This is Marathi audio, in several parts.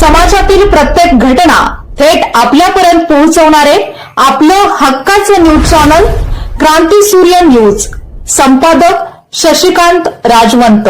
समाजातील प्रत्येक घटना थेट आपल्यापर्यंत पोहोचवणारे आपलं हक्काचं न्यूज चॅनल क्रांती सूर्य न्यूज. संपादक शशिकांत राजवंत.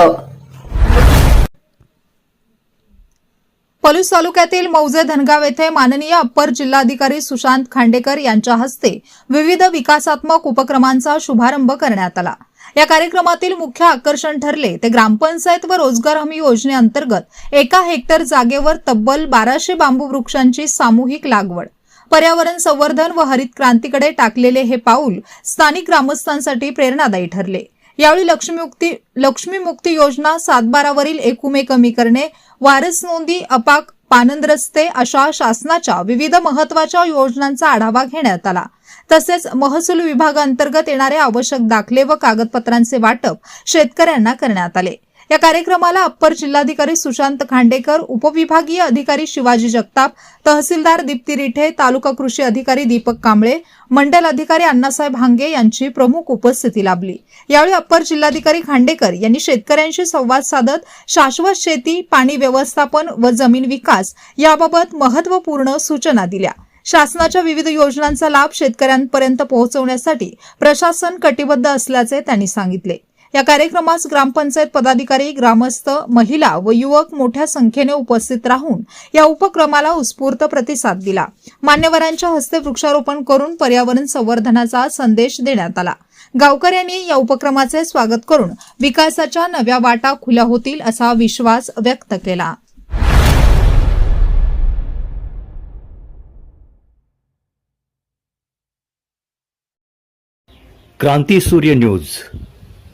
पलूस तालुक्यातील मौजे धनगाव येथे माननीय अप्पर जिल्हाधिकारी सुशांत खांडेकर यांच्या हस्ते विविध विकासात्मक उपक्रमांचा शुभारंभ करण्यात आला. या कार्यक्रमातील मुख्य आकर्षण ठरले ते ग्रामपंचायत व रोजगार हमी योजनेअंतर्गत एका हेक्टर जागेवर तब्बल बाराशे बांबू वृक्षांची सामूहिक लागवड पर्यावरण संवर्धन व हरित क्रांतीकडे टाकलेले हे पाऊल स्थानिक ग्रामस्थांसाठी प्रेरणादायी ठरले. यावेळी लक्ष्मीमुक्ती लक्ष्मीमुक्ती योजना सातबारावरील एकुमे कमी करणे वारस नोंदी अपाक पानंद रस्ते अशा शासनाच्या विविध महत्त्वाच्या योजनांचा आढावा घेण्यात आला. तसेच महसूल विभागांतर्गत येणारे आवश्यक दाखले व कागदपत्रांचे वाटप शेतकऱ्यांना करण्यात आले. या कार्यक्रमाला अप्पर जिल्हाधिकारी सुशांत खांडेकर उपविभागीय अधिकारी शिवाजी जगताप तहसीलदार दीप्ती रिठे तालुका कृषी अधिकारी दीपक कांबळे मंडल अधिकारी अण्णासाहेब हांगे यांची प्रमुख उपस्थिती लाभली. यावेळी अप्पर जिल्हाधिकारी खांडेकर यांनी शेतकऱ्यांशी संवाद साधत शाश्वत शेती पाणी व्यवस्थापन व जमीन विकास याबाबत महत्त्वपूर्ण सूचना दिल्या. शासनाच्या विविध योजनांचा लाभ शेतकऱ्यांपर्यंत पोहोचवण्यासाठी प्रशासन कटिबद्ध असल्याचे त्यांनी सांगितले. या कार्यक्रमास ग्रामपंचायत पदाधिकारी ग्रामस्थ महिला व युवक मोठ्या संख्येने उपस्थित राहून या उपक्रमाला उत्स्फूर्त प्रतिसाद दिला. मान्यवरांच्या हस्ते वृक्षारोपण करून पर्यावरण संवर्धनाचा संदेश देण्यात आला. गावकऱ्यांनी या उपक्रमाचे स्वागत करून विकासाच्या नव्या वाटा खुल्या होतील असा विश्वास व्यक्त केला. क्रांती सूर्य न्यूज.